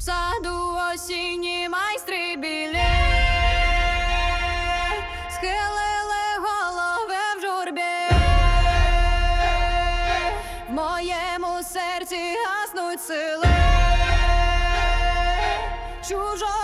В саду осінні майстри білі, схилили голови в журбі, в моєму серці гаснуть сили. Чужо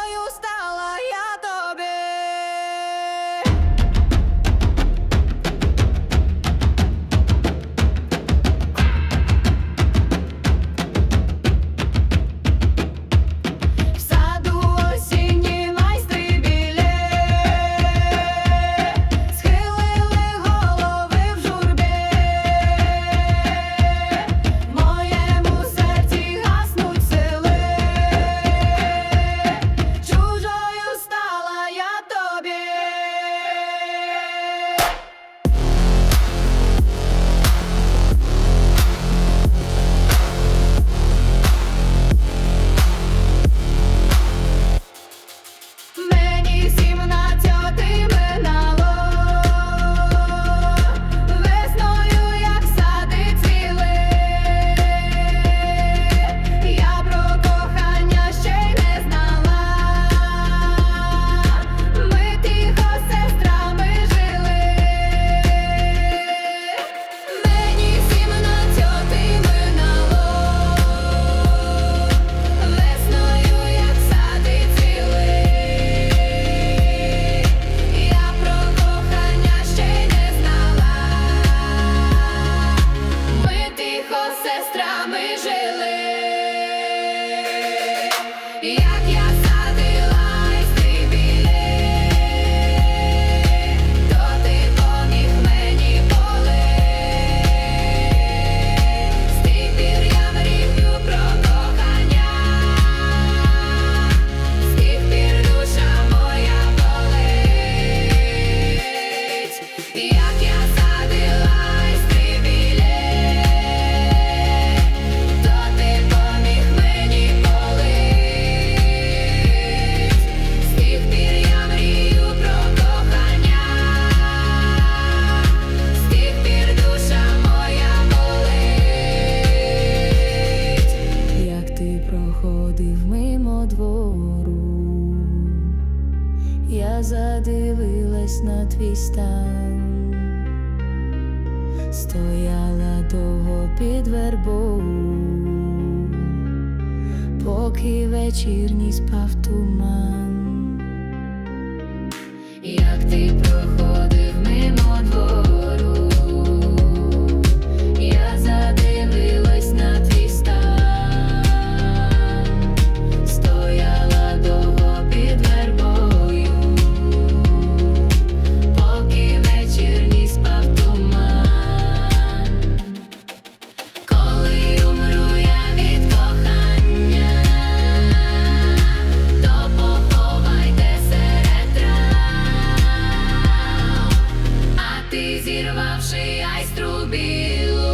як двору, я задивилась на твій стан, стояла довго під вербою, поки вечірній спав туман, як ти зірвавши айструбілу,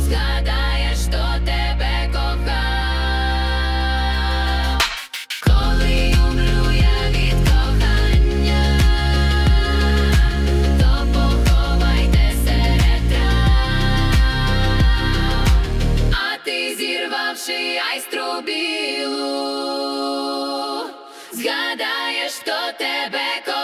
згадаєш, що тебе кохав, коли умру я від кохання, то поховайте серед трав, а ти зірвавши айструбілу, згадаєш, що тебе кохав.